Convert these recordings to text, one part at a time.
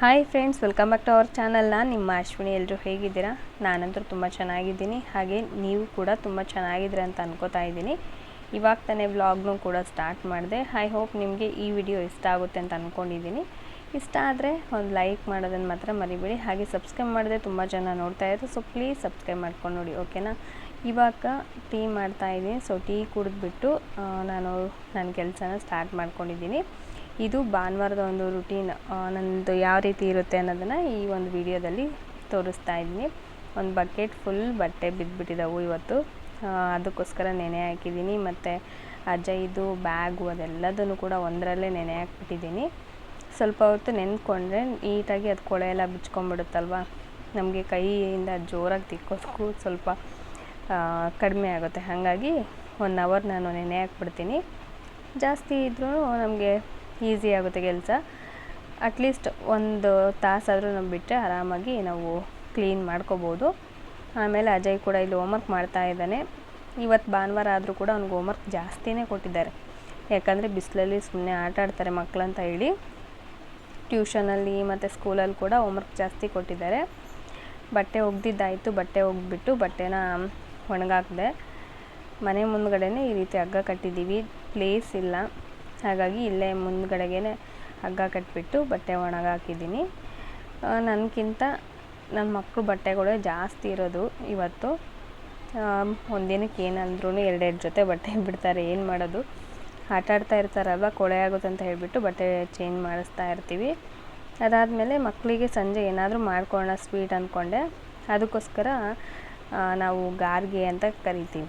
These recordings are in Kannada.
Hi friends welcome back to our channel ನಾನು ನಿಮ್ಮ ಅಶ್ವಿನಿ ಎಲ್ಲರೂ ಹೇಗಿದ್ದೀರಾ? ನಾನಂತೂ ತುಂಬ ಚೆನ್ನಾಗಿದ್ದೀನಿ. ಹಾಗೆ ನೀವು ಕೂಡ ತುಂಬ ಚೆನ್ನಾಗಿದ್ದೀರ ಅಂತ ಅನ್ಕೋತಾ ಇದ್ದೀನಿ. ಇವಾಗ ತಾನೇ ವ್ಲಾಗ್ನು ಕೂಡ ಸ್ಟಾರ್ಟ್ ಮಾಡಿದೆ. ಐ ಹೋಪ್ ನಿಮಗೆ ಈ ವಿಡಿಯೋ ಇಷ್ಟ ಆಗುತ್ತೆ ಅಂತ ಅಂದ್ಕೊಂಡಿದ್ದೀನಿ ಇಷ್ಟ ಆದರೆ ಒಂದು ಲೈಕ್ ಮಾಡೋದನ್ನು ಮಾತ್ರ ಮರಿಬೇಡಿ. ಹಾಗೆ ಸಬ್ಸ್ಕ್ರೈಬ್ ಮಾಡಿದೆ ತುಂಬ ಜನ ನೋಡ್ತಾ ಇದ್ದರು ಸೊ ಪ್ಲೀಸ್ ಸಬ್ಸ್ಕ್ರೈಬ್ ಮಾಡ್ಕೊಂಡು ನೋಡಿ ಓಕೆನಾ ಇವಾಗ ಟೀ ಮಾಡ್ತಾ ಇದ್ದೀನಿ. ಸೊ ಟೀ ಕುಡಿದ್ಬಿಟ್ಟು ನಾನು ನನ್ನ ಕೆಲಸನ ಸ್ಟಾರ್ಟ್ ಮಾಡ್ಕೊಂಡಿದ್ದೀನಿ. ಇದು ಭಾನುವಾರದ ಒಂದು ರುಟೀನ್ ನನ್ನದು ಯಾವ ರೀತಿ ಇರುತ್ತೆ ಅನ್ನೋದನ್ನು ಈ ಒಂದು ವಿಡಿಯೋದಲ್ಲಿ ತೋರಿಸ್ತಾ ಇದ್ದೀನಿ. ಒಂದು ಬಕೆಟ್ ಫುಲ್ ಬಟ್ಟೆ ಬಿದ್ದುಬಿಟ್ಟಿದ್ದಾವು ಇವತ್ತು. ಅದಕ್ಕೋಸ್ಕರ ನೆನೆ ಹಾಕಿದ್ದೀನಿ. ಮತ್ತು ಅಜ್ಜಯ್ಯದು ಬ್ಯಾಗು ಅದೆಲ್ಲದನ್ನು ಕೂಡ ಒಂದರಲ್ಲೇ ನೆನೆ ಹಾಕ್ಬಿಟ್ಟಿದ್ದೀನಿ. ಸ್ವಲ್ಪ ಹೊತ್ತು ನೆನ್ಕೊಂಡ್ರೆ ನೀಟಾಗಿ ಅದು ಕೊಳೆ ಎಲ್ಲ ಬಿಚ್ಕೊಂಡ್ಬಿಡುತ್ತಲ್ವ? ನಮಗೆ ಕೈಯಿಂದ ಜೋರಾಗಿ ತಿಕ್ಕೋದಕ್ಕೂ ಸ್ವಲ್ಪ ಕಡಿಮೆ ಆಗುತ್ತೆ. ಹಾಗಾಗಿ ಒನ್ ಅವರ್ ನಾನು ನೆನೆ ಹಾಕ್ಬಿಡ್ತೀನಿ. ಜಾಸ್ತಿ ಇದ್ರೂ ನಮಗೆ ಈಸಿ ಆಗುತ್ತೆ ಕೆಲಸ. ಅಟ್ಲೀಸ್ಟ್ ಒಂದು ತಾಸಾದರೂ ನಾವು ಬಿಟ್ಟರೆ ಆರಾಮಾಗಿ ನಾವು ಕ್ಲೀನ್ ಮಾಡ್ಕೋಬೋದು. ಆಮೇಲೆ ಅಜಯ್ ಕೂಡ ಇಲ್ಲಿ ಹೋಮ್ವರ್ಕ್ ಮಾಡ್ತಾ ಇದ್ದಾನೆ. ಇವತ್ತು ಭಾನುವಾರ ಆದರೂ ಕೂಡ ಅವ್ನಿಗೆ ಹೋಮ್ವರ್ಕ್ ಜಾಸ್ತಿನೇ ಕೊಟ್ಟಿದ್ದಾರೆ. ಯಾಕಂದರೆ ಬಿಸಿಲಲ್ಲಿ ಸುಮ್ಮನೆ ಆಟ ಆಡ್ತಾರೆ ಮಕ್ಕಳಂತ ಹೇಳಿ. ಟ್ಯೂಷನಲ್ಲಿ ಮತ್ತು ಸ್ಕೂಲಲ್ಲಿ ಕೂಡ ಹೋಮ್ವರ್ಕ್ ಜಾಸ್ತಿ ಕೊಟ್ಟಿದ್ದಾರೆ. ಬಟ್ಟೆ ಒಗ್ದಿದ್ದಾಯಿತು, ಬಟ್ಟೆ ಒಗ್ಬಿಟ್ಟು ಬಟ್ಟೆನ ಒಣಗಾಕಿದೆ. ಮನೆ ಮುಂದ್ಗಡೆನೇ ಈ ರೀತಿ ಹಗ್ಗ ಕಟ್ಟಿದ್ದೀವಿ. ಪ್ಲೇಸ್ ಇಲ್ಲ. ಹಾಗಾಗಿ ಇಲ್ಲೇ ಮುಂದ್ಗಡೆಗೆ ಹಗ್ಗ ಕಟ್ಟಿಬಿಟ್ಟು ಬಟ್ಟೆ ಒಣಗಾಕಿದ್ದೀನಿ ನನಗಿಂತ ನನ್ನ ಮಕ್ಕಳು ಬಟ್ಟೆಗಳೇ ಜಾಸ್ತಿ ಇರೋದು ಇವತ್ತು. ಒಂದಿನಕ್ಕೆ ಏನಂದ್ರೂ ಎರಡೆರಡು ಜೊತೆ ಬಟ್ಟೆ ಬಿಡ್ತಾರೆ, ಏನು ಮಾಡೋದು? ಆಟ ಆಡ್ತಾ ಇರ್ತಾರಲ್ವ, ಕೊಳೆ ಆಗುತ್ತೆ ಅಂತ ಹೇಳಿಬಿಟ್ಟು ಬಟ್ಟೆ ಚೇಂಜ್ ಮಾಡಿಸ್ತಾ ಇರ್ತೀವಿ. ಅದಾದಮೇಲೆ ಮಕ್ಕಳಿಗೆ ಸಂಜೆ ಏನಾದರೂ ಮಾಡ್ಕೊಳ್ಳೋಣ, ಸ್ವೀಟ್ ಅಂದ್ಕೊಂಡೆ ಅದಕ್ಕೋಸ್ಕರ ನಾವು ಗಾರ್ಗೆ ಅಂತ ಕರಿತೀವಿ.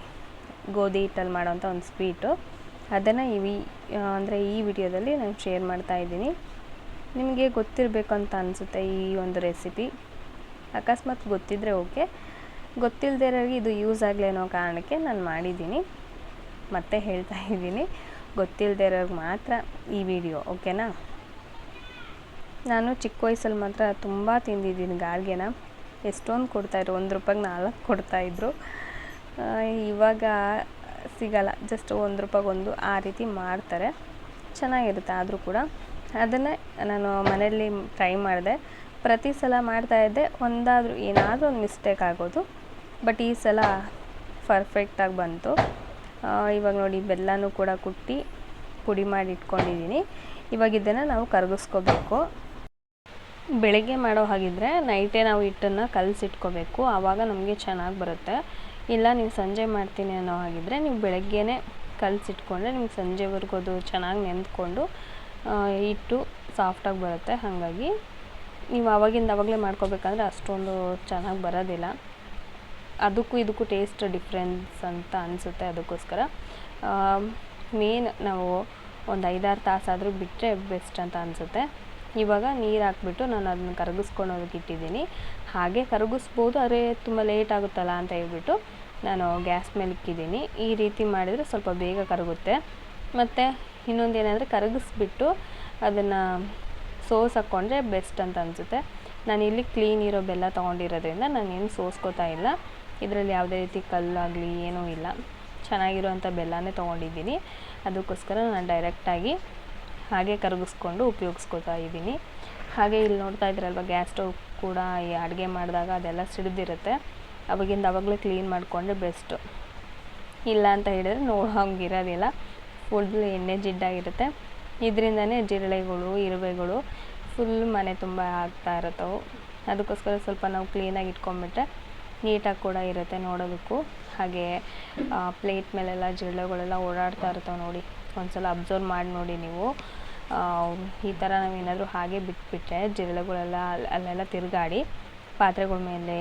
ಗೋಧಿ ಹಿಟ್ಟಲ್ಲಿ ಮಾಡೋವಂಥ ಒಂದು ಸ್ವೀಟು. ಅದನ್ನು ಇವಿ ಅಂದರೆ ಈ ವಿಡಿಯೋದಲ್ಲಿ ನಾನು ಶೇರ್ ಮಾಡ್ತಾ ಇದ್ದೀನಿ. ನಿಮಗೆ ಗೊತ್ತಿರಬೇಕು ಅಂತ ಅನಿಸುತ್ತೆ ಈ ಒಂದು ರೆಸಿಪಿ ಅಕಸ್ಮಾತ್ ಗೊತ್ತಿದ್ದರೆ ಓಕೆ. ಗೊತ್ತಿಲ್ಲದೆ ಇರೋರಿಗೆ ಇದು ಯೂಸ್ ಆಗಲಿ ಅನ್ನೋ ಕಾರಣಕ್ಕೆ ನಾನು ಮಾಡಿದ್ದೀನಿ. ಮತ್ತೆ ಹೇಳ್ತಾ ಇದ್ದೀನಿ. ಗೊತ್ತಿಲ್ಲದೆ ಇರೋರಿಗೆ ಮಾತ್ರ ಈ ವಿಡಿಯೋ, ಓಕೆನಾ? ನಾನು ಚಿಕ್ಕ ವಯಸ್ಸಲ್ಲಿ ಮಾತ್ರ ತುಂಬ ತಿಂದಿದ್ದೀನಿ ಗಾಳಿಗೆನ. ಎಷ್ಟೊಂದು ಕೊಡ್ತಾಯಿದ್ರು ಒಂದು ರೂಪಾಯಿಗೆ ನಾಲ್ಕು ಕೊಡ್ತಾಯಿದ್ರು ಇವಾಗ ಸಿಗಲ್ಲ. ಜಸ್ಟ್ ಒಂದು ರೂಪಾಯಿಗೆ ಒಂದು ಆ ರೀತಿ ಮಾಡ್ತಾರೆ. ಚೆನ್ನಾಗಿರುತ್ತೆ ಆದರೂ ಕೂಡ. ಅದನ್ನೇ ನಾನು ಮನೆಯಲ್ಲಿ ಟ್ರೈ ಮಾಡಿದೆ. ಪ್ರತಿ ಸಲ ಮಾಡ್ತಾಯಿದ್ದೆ ಒಂದಾದರೂ ಏನಾದರೂ ಒಂದು ಮಿಸ್ಟೇಕ್ ಆಗೋದು. ಬಟ್ ಈ ಸಲ ಪರ್ಫೆಕ್ಟಾಗಿ ಬಂತು. ಇವಾಗ ನೋಡಿ ಬೆಲ್ಲನೂ ಕೂಡ ಕುಟ್ಟಿ ಪುಡಿ ಮಾಡಿ ಇಟ್ಕೊಂಡಿದ್ದೀನಿ. ಇವಾಗ ಇದನ್ನು ನಾವು ಕರಗಿಸ್ಕೋಬೇಕು. ಬೆಳಗ್ಗೆ ಮಾಡೋ ಹಾಗಿದ್ರೆ ನೈಟೇ ನಾವು ಹಿಟ್ಟನ್ನು ಕಲಸಿಟ್ಕೋಬೇಕು. ಆವಾಗ ನಮಗೆ ಚೆನ್ನಾಗಿ ಬರುತ್ತೆ. ಇಲ್ಲ, ನೀವು ಸಂಜೆ ಮಾಡ್ತೀನಿ ಅನ್ನೋ ಹಾಗಿದ್ರೆ ನೀವು ಬೆಳಗ್ಗೆನೇ ಕಲಸಿಟ್ಕೊಂಡ್ರೆ ನಿಮ್ಗೆ ಸಂಜೆವರೆಗೂ ಅದು ಚೆನ್ನಾಗಿ ನೆಂದ್ಕೊಂಡು ಇಟ್ಟು ಸಾಫ್ಟಾಗಿ ಬರುತ್ತೆ. ಹಾಗಾಗಿ ನೀವು ಆವಾಗಿಂದ ಆವಾಗಲೇ ಮಾಡ್ಕೋಬೇಕಂದ್ರೆ ಅಷ್ಟೊಂದು ಚೆನ್ನಾಗಿ ಬರೋದಿಲ್ಲ. ಅದಕ್ಕೂ ಇದಕ್ಕೂ ಟೇಸ್ಟ್ ಡಿಫ್ರೆನ್ಸ್ ಅಂತ ಅನಿಸುತ್ತೆ ಅದಕ್ಕೋಸ್ಕರ. ಮೇನ್ ನಾವು ಒಂದು ಐದಾರು ತಾಸಾದರೂ ಬಿಟ್ಟರೆ ಬೆಸ್ಟ್ ಅಂತ ಅನಿಸುತ್ತೆ. ಇವಾಗ ನೀರು ಹಾಕ್ಬಿಟ್ಟು ನಾನು ಅದನ್ನು ಕರಗಿಸ್ಕೊಳೋದಕ್ಕೆ ಇಟ್ಟಿದ್ದೀನಿ ಹಾಗೆ ಕರಗಿಸ್ಬೋದು ಆದರೆ ತುಂಬ ಲೇಟ್ ಆಗುತ್ತಲ್ಲ ಅಂತ ಹೇಳ್ಬಿಟ್ಟು ನಾನು ಗ್ಯಾಸ್ ಮೇಲೆ ಇಕ್ಕಿದ್ದೀನಿ. ಈ ರೀತಿ ಮಾಡಿದರೆ ಸ್ವಲ್ಪ ಬೇಗ ಕರಗುತ್ತೆ. ಮತ್ತು ಇನ್ನೊಂದು ಏನಂದರೆ ಕರಗಿಸ್ಬಿಟ್ಟು ಅದನ್ನು ಸೋಸ್ ಹಾಕ್ಕೊಂಡ್ರೆ ಬೆಸ್ಟ್ ಅಂತ ಅನಿಸುತ್ತೆ. ನಾನು ಇಲ್ಲಿ ಕ್ಲೀನ್ ಇರೋ ಬೆಲ್ಲ ತೊಗೊಂಡಿರೋದ್ರಿಂದ ನಾನು ಏನು ಸೋಸ್ಕೋತಾ ಇಲ್ಲ. ಇದರಲ್ಲಿ ಯಾವುದೇ ರೀತಿ ಕಲ್ಲಾಗಲಿ ಏನೂ ಇಲ್ಲ. ಚೆನ್ನಾಗಿರುವಂಥ ಬೆಲ್ಲನೇ ತೊಗೊಂಡಿದ್ದೀನಿ. ಅದಕ್ಕೋಸ್ಕರ ನಾನು ಡೈರೆಕ್ಟಾಗಿ ಹಾಗೆ ಕರಗಿಸ್ಕೊಂಡು ಉಪಯೋಗಿಸ್ಕೊತಾ ಇದ್ದೀನಿ. ಹಾಗೆ ಇಲ್ಲಿ ನೋಡ್ತಾ ಇದ್ರಲ್ವ ಗ್ಯಾಸ್ ಸ್ಟವ್ ಕೂಡ ಈ ಅಡುಗೆ ಮಾಡಿದಾಗ ಅದೆಲ್ಲ ಸಿಡಿದಿರುತ್ತೆ. ಅವಾಗಿಂದ ಅವಾಗಲೇ ಕ್ಲೀನ್ ಮಾಡಿಕೊಂಡ್ರೆ ಬೆಸ್ಟು ಇಲ್ಲ ಅಂತ ಹೇಳಿದ್ರೆ ನೋಡೋ ಹಂಗಿರೋದಿಲ್ಲ ಫುಲ್ ಎಣ್ಣೆ ಜಿಡ್ಡಾಗಿರುತ್ತೆ. ಇದರಿಂದನೇ ಜಿರಳೆಗಳು, ಇರುವೆಗಳು ಫುಲ್ ಮನೆ ತುಂಬ ಆಗ್ತಾ ಇರುತ್ತವು. ಅದಕ್ಕೋಸ್ಕರ ಸ್ವಲ್ಪ ನಾವು ಕ್ಲೀನಾಗಿ ಇಟ್ಕೊಂಡ್ಬಿಟ್ರೆ ನೀಟಾಗಿ ಕೂಡ ಇರುತ್ತೆ ನೋಡೋದಕ್ಕೂ. ಹಾಗೆ ಪ್ಲೇಟ್ ಮೇಲೆಲ್ಲ ಜಿರಳೆಗಳೆಲ್ಲ ಓಡಾಡ್ತಾ ಇರ್ತಾವೆ ನೋಡಿ. ಒಂದ್ಸಲ ಅಬ್ಸರ್ವ್ ಮಾಡಿ ನೋಡಿ ನೀವು. ಈ ಥರ ನಾವೇನಾದರೂ ಹಾಗೆ ಬಿಟ್ಬಿಟ್ರೆ ಜಿರಳೆಗಳೆಲ್ಲ ಅಲ್- ಅಲ್ಲೆಲ್ಲ ತಿರುಗಾಡಿ ಪಾತ್ರೆಗಳ ಮೇಲೆ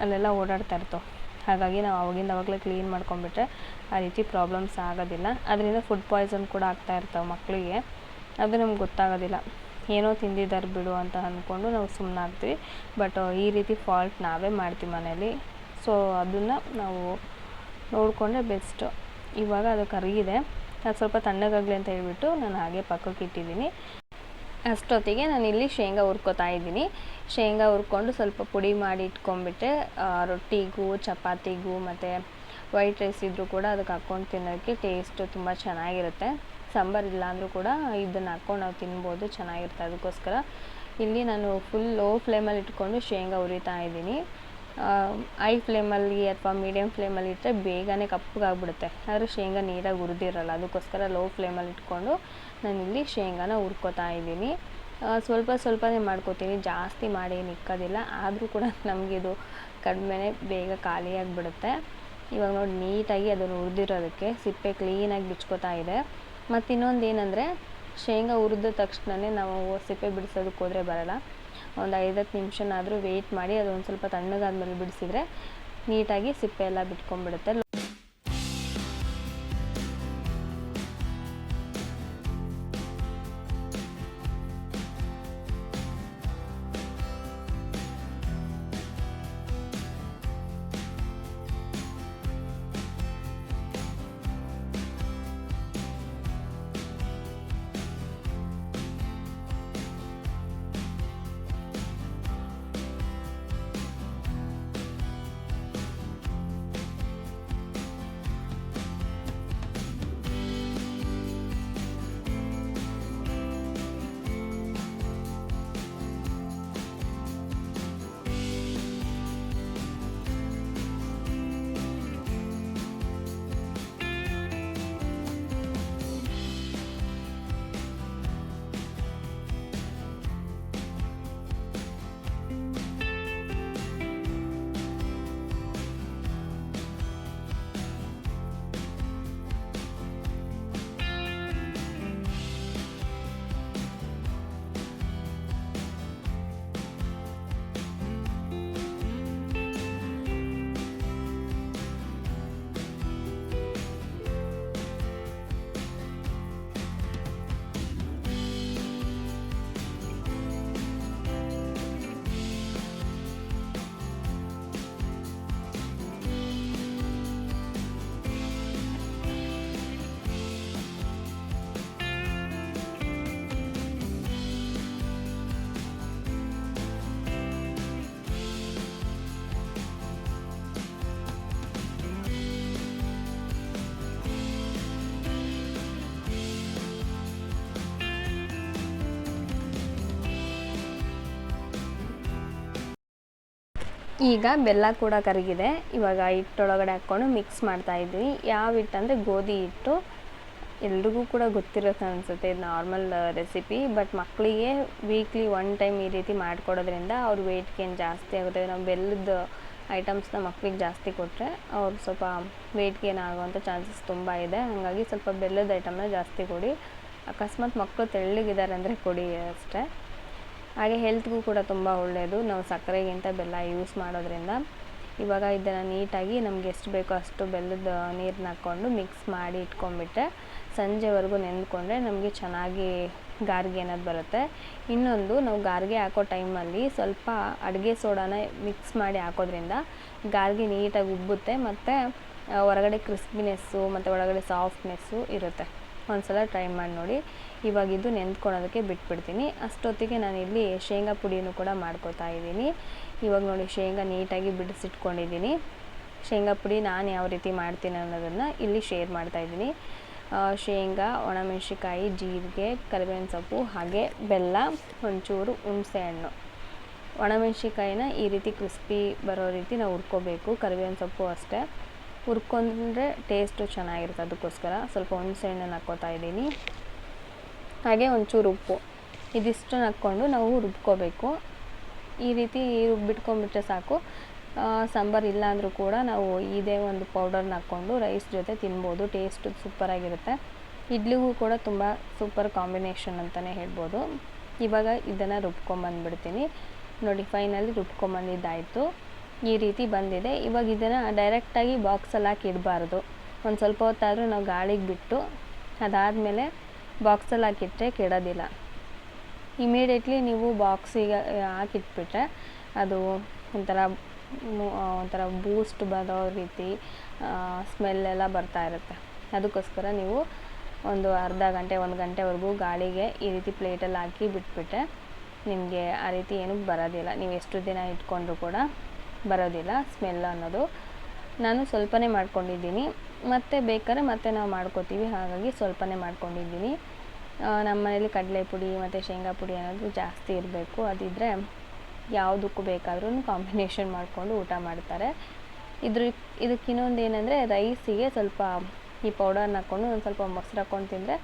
ಅಲ್ಲೆಲ್ಲ ಓಡಾಡ್ತಾ ಇರ್ತವೆ ಹಾಗಾಗಿ ನಾವು ಅವಾಗಿಂದ ಅವಾಗಲೇ ಕ್ಲೀನ್ ಮಾಡ್ಕೊಂಡ್ಬಿಟ್ರೆ ಆ ರೀತಿ ಪ್ರಾಬ್ಲಮ್ಸ್ ಆಗೋದಿಲ್ಲ. ಅದರಿಂದ ಫುಡ್ ಪಾಯ್ಸನ್ ಕೂಡ ಆಗ್ತಾ ಇರ್ತವೆ ಮಕ್ಕಳಿಗೆ ಅದು ನಮ್ಗೆ ಗೊತ್ತಾಗೋದಿಲ್ಲ. ಏನೋ ತಿಂದಿದ್ದಾರೆ ಬಿಡು ಅಂತ ಅಂದ್ಕೊಂಡು ನಾವು ಸುಮ್ಮನಾಗ್ತೀವಿ ಬಟ್ ಈ ರೀತಿ ಫಾಲ್ಟ್ ನಾವೇ ಮಾಡ್ತೀವಿ ಮನೇಲಿ ಸೊ ಅದನ್ನು ನಾವು ನೋಡಿಕೊಂಡ್ರೆ ಬೆಸ್ಟು. ಇವಾಗ ಅದು ಕರಗಿದೆ. ಅದು ಸ್ವಲ್ಪ ತಣ್ಣಗಾಗಲಿ ಅಂತ ಹೇಳಿಬಿಟ್ಟು ನಾನು ಹಾಗೆ ಪಕ್ಕಕ್ಕೆ ಇಟ್ಟಿದ್ದೀನಿ. ಅಷ್ಟೊತ್ತಿಗೆ ನಾನು ಇಲ್ಲಿ ಶೇಂಗಾ ಹುರ್ಕೋತಾ ಇದ್ದೀನಿ. ಶೇಂಗಾ ಹುರ್ಕೊಂಡು ಸ್ವಲ್ಪ ಪುಡಿ ಮಾಡಿ ಇಟ್ಕೊಂಡ್ಬಿಟ್ಟೆ ರೊಟ್ಟಿಗೂ, ಚಪಾತಿಗೂ ಮತ್ತು ವೈಟ್ ರೈಸ್ ಇದ್ದರೂ ಕೂಡ ಅದಕ್ಕೆ ಹಾಕ್ಕೊಂಡು ತಿನ್ನೋಕ್ಕೆ ಟೇಸ್ಟು ತುಂಬ ಚೆನ್ನಾಗಿರುತ್ತೆ. ಸಾಂಬಾರು ಇಲ್ಲ ಕೂಡ ಇದನ್ನು ಹಾಕ್ಕೊಂಡು ನಾವು ತಿನ್ಬೋದು, ಚೆನ್ನಾಗಿರುತ್ತೆ ಅದಕ್ಕೋಸ್ಕರ. ಇಲ್ಲಿ ನಾನು ಫುಲ್ ಲೋ ಫ್ಲೇಮಲ್ಲಿ ಇಟ್ಕೊಂಡು ಶೇಂಗಾ ಹುರಿತಾ ಇದ್ದೀನಿ. ಐ ಫ್ಲೇಮಲ್ಲಿ ಅಥವಾ ಮೀಡಿಯಮ್ ಫ್ಲೇಮಲ್ಲಿ ಇಟ್ಟರೆ ಬೇಗನೆ ಕಪ್ಪಗಾಗ್ಬಿಡುತ್ತೆ. ಆದರೆ ಶೇಂಗಾ ನೀರಾಗಿ ಹುರ್ದಿರಲ್ಲ, ಅದಕ್ಕೋಸ್ಕರ ಲೋ ಫ್ಲೇಮಲ್ಲಿ ಇಟ್ಕೊಂಡು ನಾನಿಲ್ಲಿ ಶೇಂಗಾನ ಹುರ್ಕೊತಾ ಇದ್ದೀನಿ. ಸ್ವಲ್ಪ ಸ್ವಲ್ಪನೇ ಮಾಡ್ಕೋತೀನಿ, ಜಾಸ್ತಿ ಮಾಡಿ ಏನು ಇಕ್ಕೋದಿಲ್ಲ. ಆದರೂ ಕೂಡ ನಮಗಿದು ಕಡಿಮೆನೇ ಬೇಗ ಖಾಲಿಯಾಗಿಬಿಡುತ್ತೆ. ಇವಾಗ ನೋಡಿ, ನೀಟಾಗಿ ಅದನ್ನು ಹುರಿದಿರೋದಕ್ಕೆ ಸಿಪ್ಪೆ ಕ್ಲೀನಾಗಿ ಬಿಚ್ಕೋತಾ ಇದೆ. ಮತ್ತು ಇನ್ನೊಂದು ಏನಂದರೆ ಶೇಂಗಾ ಹುರಿದ ತಕ್ಷಣವೇ ನಾವು ಸಿಪ್ಪೆ ಬಿಡಿಸೋದಕ್ಕೆ ಹೋದರೆ ಬರಲ್ಲ. ಒಂದು ಐದತ್ತು ನಿಮಿಷನಾದರೂ ವೆಯ್ಟ್ ಮಾಡಿ ಅದು ಒಂದು ಸ್ವಲ್ಪ ತಣ್ಣಗಾದ್ಮೇಲೆ ಬಿಡಿಸಿದ್ರೆ ನೀಟಾಗಿ ಸಿಪ್ಪೆ ಎಲ್ಲ ಬಿಟ್ಕೊಂಡ್ಬಿಡುತ್ತೆ. ಈಗ ಬೆಲ್ಲ ಕೂಡ ಕರಗಿದೆ. ಇವಾಗ ಹಿಟ್ಟೊಳಗಡೆ ಹಾಕ್ಕೊಂಡು ಮಿಕ್ಸ್ ಮಾಡ್ತಾ ಇದ್ವಿ. ಯಾವ ಹಿಟ್ಟು ಅಂದರೆ ಗೋಧಿ ಹಿಟ್ಟು. ಎಲ್ರಿಗೂ ಕೂಡ ಗೊತ್ತಿರುತ್ತೆ ಅನಿಸುತ್ತೆ ಇದು ನಾರ್ಮಲ್ ರೆಸಿಪಿ ಬಟ್ ಮಕ್ಕಳಿಗೆ ವೀಕ್ಲಿ ಒನ್ ಟೈಮ್ ಈ ರೀತಿ ಮಾಡಿಕೊಡೋದ್ರಿಂದ ಅವ್ರ ವೆಯ್ಟ್ ಗೇನ್ ಜಾಸ್ತಿ ಆಗುತ್ತೆ. ನಾವು ಬೆಲ್ಲದ ಐಟಮ್ಸ್ನ ಮಕ್ಳಿಗೆ ಜಾಸ್ತಿ ಕೊಟ್ಟರೆ ಅವ್ರು ಸ್ವಲ್ಪ ವೆಯ್ಟ್ ಗೇನ್ ಆಗುವಂಥ ಚಾನ್ಸಸ್ ತುಂಬ ಇದೆ. ಹಾಗಾಗಿ ಸ್ವಲ್ಪ ಬೆಲ್ಲದ ಐಟಮ್ನ ಜಾಸ್ತಿ ಕೊಡಿ. ಅಕಸ್ಮಾತ್ ಮಕ್ಕಳು ತೆಳ್ಳಗಿದ್ದಾರೆ ಅಂದರೆ ಕೊಡಿ ಅಷ್ಟೇ. ಹಾಗೆ ಹೆಲ್ತ್ಗೂ ಕೂಡ ತುಂಬ ಒಳ್ಳೆಯದು ನಾವು ಸಕ್ಕರೆಗಿಂತ ಬೆಲ್ಲ ಯೂಸ್ ಮಾಡೋದ್ರಿಂದ. ಇವಾಗ ಇದನ್ನು ನೀಟಾಗಿ ನಮ್ಗೆ ಎಷ್ಟು ಬೇಕೋ ಅಷ್ಟು ಬೆಲ್ಲದ ನೀರನ್ನ ಹಾಕ್ಕೊಂಡು ಮಿಕ್ಸ್ ಮಾಡಿ ಇಟ್ಕೊಂಡ್ಬಿಟ್ರೆ ಸಂಜೆವರೆಗೂ ನೆನೆದುಕೊಂಡ್ರೆ ನಮಗೆ ಚೆನ್ನಾಗಿ ಗಾರ್ಗೆ ಅನ್ನೋದು ಬರುತ್ತೆ. ಇನ್ನೊಂದು ನಾವು ಗಾರ್ಗೆ ಹಾಕೋ ಟೈಮಲ್ಲಿ ಸ್ವಲ್ಪ ಅಡುಗೆ ಸೋಡಾನ ಮಿಕ್ಸ್ ಮಾಡಿ ಹಾಕೋದ್ರಿಂದ ಗಾರ್ಗೆ ನೀಟಾಗಿ ಉಬ್ಬುತ್ತೆ ಮತ್ತು ಹೊರಗಡೆ ಕ್ರಿಸ್ಪಿನೆಸ್ಸು ಮತ್ತು ಒಳಗಡೆ ಸಾಫ್ಟ್ನೆಸ್ಸು ಇರುತ್ತೆ. ಒಂದು ಸಲ ಟ್ರೈ ಮಾಡಿ ನೋಡಿ. ಇವಾಗ ಇದು ಬಿಟ್ಬಿಡ್ತೀನಿ. ಅಷ್ಟೊತ್ತಿಗೆ ನಾನು ಇಲ್ಲಿ ಶೇಂಗಾ ಪುಡಿಯನ್ನು ಕೂಡ ಮಾಡ್ಕೊತಾ ಇದ್ದೀನಿ. ಇವಾಗ ನೋಡಿ ಶೇಂಗಾ ನೀಟಾಗಿ ಬಿಡಿಸಿಟ್ಕೊಂಡಿದ್ದೀನಿ. ಶೇಂಗಾ ಪುಡಿ ನಾನು ಯಾವ ರೀತಿ ಮಾಡ್ತೀನಿ ಅನ್ನೋದನ್ನು ಇಲ್ಲಿ ಶೇರ್ ಮಾಡ್ತಾಯಿದ್ದೀನಿ ಶೇಂಗಾ ಒಣಮೆಣ್ಸಿಕಾಯಿ ಜೀರಿಗೆ, ಕರಿಬೇವಿನ ಸೊಪ್ಪು, ಹಾಗೆ ಬೆಲ್ಲ, ಒಂಚೂರು ಹುಣಸೆ ಹಣ್ಣು. ಒಣಮೆಣ್ಸಿಕಾಯಿನ ಈ ರೀತಿ ಕ್ರಿಸ್ಪಿ ಬರೋ ರೀತಿ ನಾವು ಹುರ್ಕೋಬೇಕು. ಕರಿಬೇವಿನ ಸೊಪ್ಪು ಅಷ್ಟೇ. ಹುರ್ಕೊಂಡ್ರೆ ಟೇಸ್ಟು ಚೆನ್ನಾಗಿರುತ್ತೆ ಅದಕ್ಕೋಸ್ಕರ. ಸ್ವಲ್ಪ ಹುಣಸೆ ಹಣ್ಣನ್ನು ಹಾಕ್ಕೋತಾ ಇದ್ದೀನಿ. ಹಾಗೆ ಒಂಚೂರು ಉಪ್ಪು. ಇದಿಷ್ಟನ್ನು ಹಾಕ್ಕೊಂಡು ನಾವು ರುಬ್ಕೋಬೇಕು. ಈ ರೀತಿ ರುಬ್ಬಿಟ್ಕೊಂಡ್ಬಿಟ್ರೆ ಸಾಕು. ಸಾಂಬಾರು ಇಲ್ಲ ಅಂದರೂ ಕೂಡ ನಾವು ಇದೇ ಒಂದು ಪೌಡರ್ನ ಹಾಕ್ಕೊಂಡು ರೈಸ್ ಜೊತೆ ತಿನ್ಬೋದು. ಟೇಸ್ಟ್ ಸೂಪರಾಗಿರುತ್ತೆ. ಇಡ್ಲಿಗೂ ಕೂಡ ತುಂಬ ಸೂಪರ್ ಕಾಂಬಿನೇಷನ್ ಅಂತಲೇ ಹೇಳ್ಬೋದು. ಇವಾಗ ಇದನ್ನು ರುಬ್ಕೊಂಬಂದ್ಬಿಡ್ತೀನಿ. ನೋಡಿ, ಫೈನಲಿ ರುಬ್ಕೊಂಬಂದಿದ್ದಾಯಿತು. ಈ ರೀತಿ ಬಂದಿದೆ. ಇವಾಗ ಇದನ್ನು ಡೈರೆಕ್ಟಾಗಿ ಬಾಕ್ಸಲ್ಲಿ ಹಾಕಿ ಇಡಬಾರ್ದು. ಒಂದು ಸ್ವಲ್ಪ ಹೊತ್ತಾದರೂ ನಾವು ಗಾಳಿಗೆ ಬಿಟ್ಟು ಅದಾದಮೇಲೆ ಬಾಕ್ಸಲ್ಲಿ ಹಾಕಿಟ್ರೆ ಕೆಡೋದಿಲ್ಲ. ಇಮಿಡಿಯೇಟ್ಲಿ ನೀವು ಬಾಕ್ಸಿಗೆ ಹಾಕಿಟ್ಬಿಟ್ರೆ ಅದು ಒಂಥರ ಒಂಥರ ಬೂಸ್ಟ್ ಬರೋ ರೀತಿ ಸ್ಮೆಲ್ ಎಲ್ಲ ಬರ್ತಾ ಇರುತ್ತೆ. ಅದಕ್ಕೋಸ್ಕರ ನೀವು ಒಂದು ಅರ್ಧ ಗಂಟೆ, ಒಂದು ಗಂಟೆವರೆಗೂ ಗಾಳಿಗೆ ಈ ರೀತಿ ಪ್ಲೇಟಲ್ಲಿ ಹಾಕಿ ಬಿಟ್ಬಿಟ್ರೆ ನಿಮಗೆ ಆ ರೀತಿ ಏನೂ ಬರೋದಿಲ್ಲ. ನೀವು ಎಷ್ಟು ದಿನ ಇಟ್ಕೊಂಡ್ರೂ ಕೂಡ ಬರೋದಿಲ್ಲ ಸ್ಮೆಲ್ ಅನ್ನೋದು. ನಾನು ಸ್ವಲ್ಪನೇ ಮಾಡ್ಕೊಂಡಿದ್ದೀನಿ. ಮತ್ತೆ ಬೇಕಾದ್ರೆ ಮತ್ತೆ ನಾವು ಮಾಡ್ಕೋತೀವಿ. ಹಾಗಾಗಿ ಸ್ವಲ್ಪನೇ ಮಾಡ್ಕೊಂಡಿದ್ದೀನಿ. ನಮ್ಮ ಮನೇಲಿ ಕಡಲೆ ಪುಡಿ ಮತ್ತು ಶೇಂಗಾ ಪುಡಿ ಅನ್ನೋದು ಜಾಸ್ತಿ ಇರಬೇಕು. ಅದಿದ್ದರೆ ಯಾವುದಕ್ಕೂ ಬೇಕಾದ್ರೂ ಕಾಂಬಿನೇಷನ್ ಮಾಡಿಕೊಂಡು ಊಟ ಮಾಡ್ತಾರೆ. ಇದ್ರ ಇದಕ್ಕೆ ಇನ್ನೊಂದು ಏನಂದರೆ ರೈಸಿಗೆ ಸ್ವಲ್ಪ ಈ ಪೌಡರ್ನ ಹಾಕ್ಕೊಂಡು ಒಂದು ಸ್ವಲ್ಪ ಮೊಸರು ಹಾಕ್ಕೊಂಡು ತಿಂದರೆ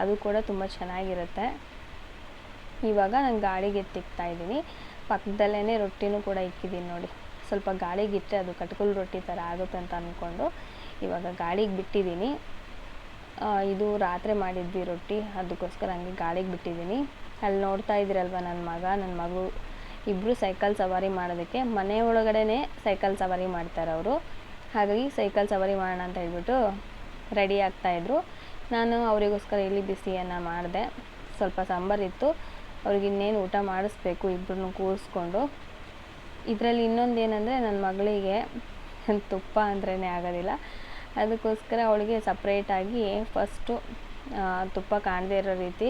ಅದು ಕೂಡ ತುಂಬ ಚೆನ್ನಾಗಿರುತ್ತೆ. ಇವಾಗ ನಾನು ಗಾಳಿಗೆ ತಿಕ್ತಾ ಇದ್ದೀನಿ. ಪಕ್ಕದಲ್ಲೇ ರೊಟ್ಟಿನೂ ಕೂಡ ಇಕ್ಕಿದ್ದೀನಿ ನೋಡಿ. ಸ್ವಲ್ಪ ಗಾಳಿಗೆ ಇಟ್ಟರೆ ಅದು ಕಟ್ಕುಲ್ ರೊಟ್ಟಿ ಥರ ಆಗುತ್ತೆ ಅಂತ ಅಂದ್ಕೊಂಡು ಇವಾಗ ಗಾಳಿಗೆ ಬಿಟ್ಟಿದ್ದೀನಿ ಇದು ರಾತ್ರಿ ಮಾಡಿದ್ವಿ ರೊಟ್ಟಿ. ಅದಕ್ಕೋಸ್ಕರ ಹಂಗೆ ಗಾಳಿಗೆ ಬಿಟ್ಟಿದ್ದೀನಿ. ಅಲ್ಲಿ ನೋಡ್ತಾ ಇದ್ದೀರಲ್ವ ನನ್ನ ಮಗ? ನನ್ನ ಮಗು ಇಬ್ಬರು ಸೈಕಲ್ ಸವಾರಿ ಮಾಡೋದಕ್ಕೆ. ಮನೆ ಒಳಗಡೆನೇ ಸೈಕಲ್ ಸವಾರಿ ಮಾಡ್ತಾರೆ ಅವರು. ಹಾಗಾಗಿ ಸೈಕಲ್ ಸವಾರಿ ಮಾಡೋಣ ಅಂತ ಹೇಳ್ಬಿಟ್ಟು ರೆಡಿ ಆಗ್ತಾಯಿದ್ರು ನಾನು ಅವರಿಗೋಸ್ಕರ ಇಲ್ಲಿ ಬಿಸಿಯನ್ನು ಮಾಡಿದೆ. ಸ್ವಲ್ಪ ಸಾಂಬಾರಿತ್ತು ಅವ್ರಿಗೆ ಇನ್ನೇನು ಊಟ ಮಾಡಿಸ್ಬೇಕು ಇಬ್ಬರನ್ನು ಕೂರಿಸ್ಕೊಂಡು. ಇದರಲ್ಲಿ ಇನ್ನೊಂದು ಏನಂದರೆ ನನ್ನ ಮಗಳಿಗೆ ತುಪ್ಪ ಅಂದ್ರೇ ಆಗೋದಿಲ್ಲ. ಅದಕ್ಕೋಸ್ಕರ ಅವಳಿಗೆ ಸಪ್ರೇಟಾಗಿ ಫಸ್ಟು ತುಪ್ಪ ಕಾಣದೇ ಇರೋ ರೀತಿ